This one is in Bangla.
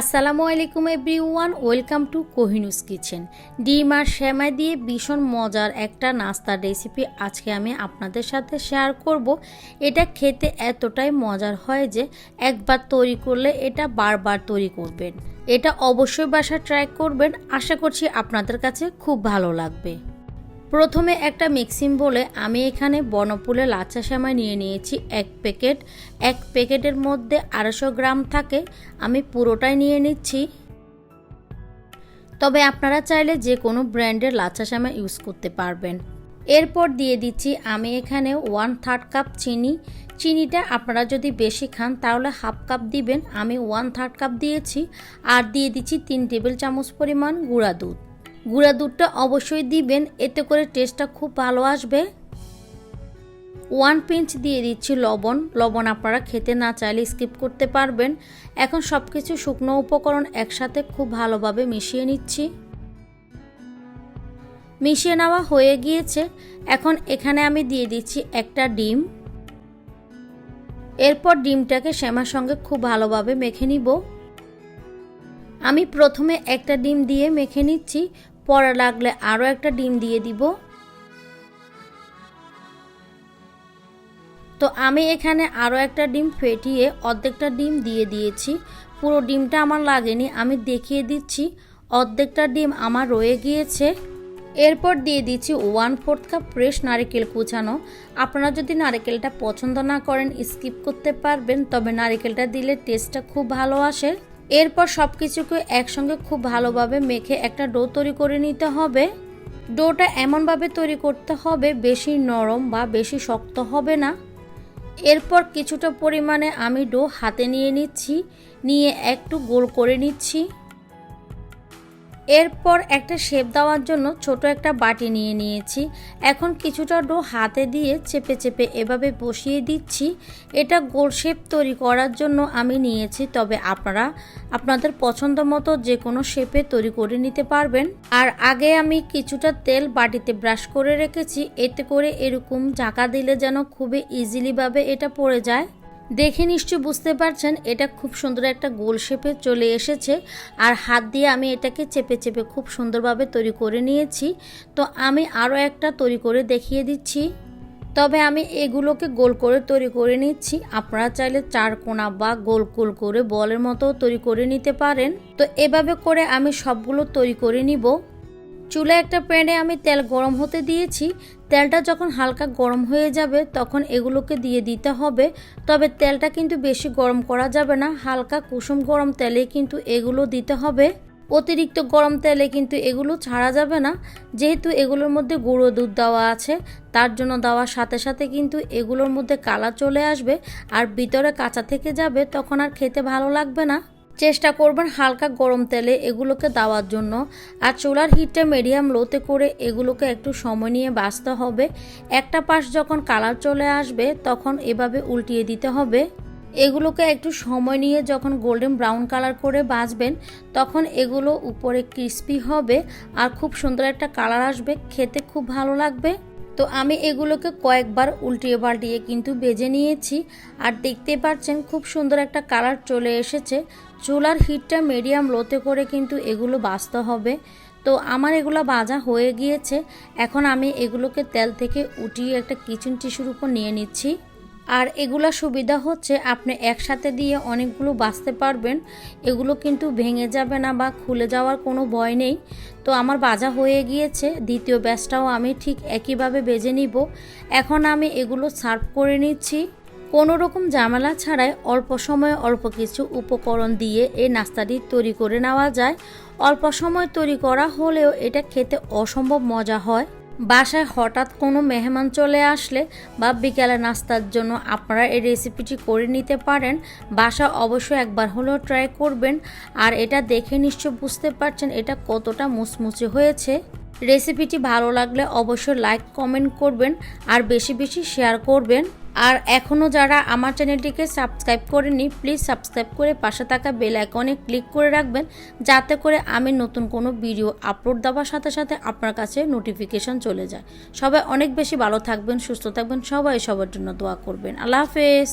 আসসালামু আলাইকুম everyone, welcome to Kohinoor's kitchen. ডিম আর শ্যামাই দিয়ে ভীষণ মজার একটা নাস্তার রেসিপি আজকে আমি আপনাদের সাথে শেয়ার করব। এটা খেতে এতটাই মজার হয় যে একবার তৈরি করলে এটা বারবার তৈরি করবেন। এটা অবশ্যই বাসা ট্রাই করবেন। আশা করছি আপনাদের কাছে খুব ভালো লাগবে। প্রথমে একটা মিক্সিং বলে আমি এখানে বনপুলে লাচ্চা শ্যামাই নিয়ে নিয়েছি এক প্যাকেট। এক প্যাকেটের মধ্যে আড়াইশো গ্রাম থাকে, আমি পুরোটাই নিয়ে নিচ্ছি। তবে আপনারা চাইলে যে কোনো ব্র্যান্ডের লাচ্চা শ্যামাই ইউজ করতে পারবেন। এরপর দিয়ে দিচ্ছি আমি এখানে ওয়ান থার্ড কাপ চিনি। চিনিটা আপনারা যদি বেশি খান তাহলে হাফ কাপ দিবেন, আমি ওয়ান থার্ড কাপ দিয়েছি। আর দিয়ে দিচ্ছি তিন টেবিল চামচ পরিমাণ গুঁড়া দুধ। গুঁড়া দুধটা অবশ্যই দিবেন, এতে করে টেস্টটা খুব ভালো আসবে। ওয়ান পিঞ্চ দিয়ে দিচ্ছি লবণ। লবণ আপনারা খেতে না চাইলে স্কিপ করতে পারবেন। এখন সব কিছু শুকনো উপকরণ একসাথে খুব ভালোভাবে মিশিয়ে নিচ্ছি। মিশিয়ে নেওয়া হয়ে গিয়েছে। এখন এখানে আমি দিয়ে দিচ্ছি একটা ডিম। এরপর ডিমটাকে শ্যামার সঙ্গে খুব ভালোভাবে মেখে নিব। আমি প্রথমে একটা ডিম দিয়ে মেখে নিচ্ছি। পরে লাগলে আরও একটা ডিম দিয়ে দিব। তো আমি এখানে আরও একটা ডিম ফেটিয়ে অর্ধেকটা ডিম দিয়ে দিয়েছি। পুরো ডিমটা আমার লাগেনি, আমি দেখিয়ে দিচ্ছি। অর্ধেকটা ডিম আমার রয়ে গিয়েছে। এরপর দিয়ে দিচ্ছি ওয়ান ফোর্থ কাপ ফ্রেশ নারিকেল কুচানো। আপনারা যদি নারিকেলটা পছন্দ না করেন, স্কিপ করতে পারবেন, তবে নারিকেলটা দিলে টেস্টটা খুব ভালো আসে। এরপর সব কিছুকে একসঙ্গে খুব ভালোভাবে মেখে একটা ডো তৈরি করে নিতে হবে। ডোটা এমনভাবে তৈরি করতে হবে, বেশি নরম বা বেশি শক্ত হবে না। এরপর কিছুটা পরিমাণে আমি ডো হাতে নিয়ে নিচ্ছি, নিয়ে একটু গোল করে নিচ্ছি। এরপর একটা শেপ দেওয়ার জন্য ছোট একটা বাটি নিয়ে নিয়েছি। এখন কিছুটা ডো হাতে দিয়ে চেপে চেপে এভাবে বসিয়ে দিচ্ছি। এটা গোল শেপ তৈরি করার জন্য আমি নিয়েছি, তবে আপনারা আপনাদের পছন্দ মতো যে কোনো শেপে তৈরি করে নিতে পারবেন। আর আগে আমি কিছুটা তেল বাটিতে ব্রাশ করে রেখেছি, এতে করে এরকম ঢাকা দিলে যেন খুবই ইজিলিভাবে এটা পড়ে যায়। দেখে নিশ্চয় বুঝতে পারছেন, এটা খুব সুন্দর একটা গোল শেপে চলে এসেছে আর হাত দিয়ে আমি এটাকে চেপে চেপে খুব সুন্দরভাবে তৈরি করে নিয়েছি। তো আমি আরও একটা তৈরি করে দেখিয়ে দিচ্ছি। তবে আমি এগুলোকে গোল করে তৈরি করে নিচ্ছি। আপনারা চাইলে চার কোনা বা গোল গোল করে বলের মতো তৈরি করে নিতে পারেন। তো এভাবে করে আমি সবগুলো তৈরি করে নিব। চুলে একটা প্যানে আমি তেল গরম হতে দিয়েছি। তেলটা যখন হালকা গরম হয়ে যাবে, তখন এগুলোকে দিয়ে দিতে হবে। তবে তেলটা কিন্তু বেশি গরম করা যাবে না। হালকা কুসুম গরম তেলে কিন্তু এগুলো দিতে হবে। অতিরিক্ত গরম তেলে কিন্তু এগুলো ছাড়া যাবে না। যেহেতু এগুলোর মধ্যে গুঁড়ো দুধ দেওয়া আছে, তার জন্য দেওয়ার সাথে সাথে কিন্তু এগুলোর মধ্যে কালার চলে আসবে। আর ভিতরে কাঁচা থেকে যাবে, তখন আর খেতে ভালো লাগবে না। চেষ্টা করবেন হালকা গরম তেলে এগুলোকে দেওয়ার জন্য। আর চুলার হিটটা মিডিয়াম লোতে করে এগুলোকে একটু সময় নিয়ে বাঁচতে হবে। একটা পাশ যখন কালার চলে আসবে, তখন এভাবে উল্টিয়ে দিতে হবে। এগুলোকে একটু সময় নিয়ে যখন গোল্ডেন ব্রাউন কালার করে বাঁচবেন, তখন এগুলো উপরে ক্রিস্পি হবে। আর খুব সুন্দর একটা কালার আসবে, খেতে খুব ভালো লাগবে। তো আমি এগুলোকে কয়েকবার উল্টিয়ে পাল্টিয়ে কিন্তু বেজে নিয়েছি। আর দেখতে পাচ্ছেন খুব সুন্দর একটা কালার চলে এসেছে। চুলার হিটটা মিডিয়াম লোতে করে কিন্তু এগুলো বাঁচতে হবে। তো আমার এগুলো বাজা হয়ে গিয়েছে। এখন আমি এগুলোকে তেল থেকে উঠিয়ে একটা কিচেন টিস্যুর উপর নিয়ে নিচ্ছি। আর এগুলো সুবিধা হচ্ছে আপনি একসাথে দিয়ে অনেকগুলো বাঁচতে পারবেন। এগুলো কিন্তু ভেঙে যাবে না বা খুলে যাওয়ার কোনো ভয় নেই। তো আমার বাজা হয়ে গিয়েছে, দ্বিতীয় ব্যাচটাও আমি ঠিক একইভাবে বেজে নিব। এখন আমি এগুলো সার্ভ করে নিচ্ছি। কোনো রকম ঝামেলা ছাড়াই অল্প সময়ে অল্প কিছু উপকরণ দিয়ে এই নাস্তাটি তৈরি করে নেওয়া যায়। অল্প সময় তৈরি করা হলেও এটা খেতে অসম্ভব মজা হয়। বাসায় হঠাৎ কোনো মেহমান চলে আসলে বা বিকেলে নাস্তার জন্য আপনারা এই রেসিপিটি করে নিতে পারেন। বাসা অবশ্যই একবার হলেও ট্রাই করবেন। আর এটা দেখে নিশ্চয় বুঝতে পারছেন এটা কতটা মুচমুচে হয়েছে। রেসিপিটি ভালো লাগলে অবশ্যই লাইক কমেন্ট করবেন। আর বেশি বেশি শেয়ার করবেন। আর এখনও যারা আমার চ্যানেলটিকে সাবস্ক্রাইব করেনি প্লিজ সাবস্ক্রাইব করে পাশে থাকা বেল আইকনে ক্লিক করে রাখবেন, যাতে করে আমি নতুন কোনো ভিডিও আপলোড দেওয়ার সাথে সাথে আপনার কাছে নোটিফিকেশন চলে যায়। সবাই অনেক বেশি ভালো থাকবেন, সুস্থ থাকবেন, সবাই সবার জন্য দোয়া করবেন। আল্লাহ হাফেজ।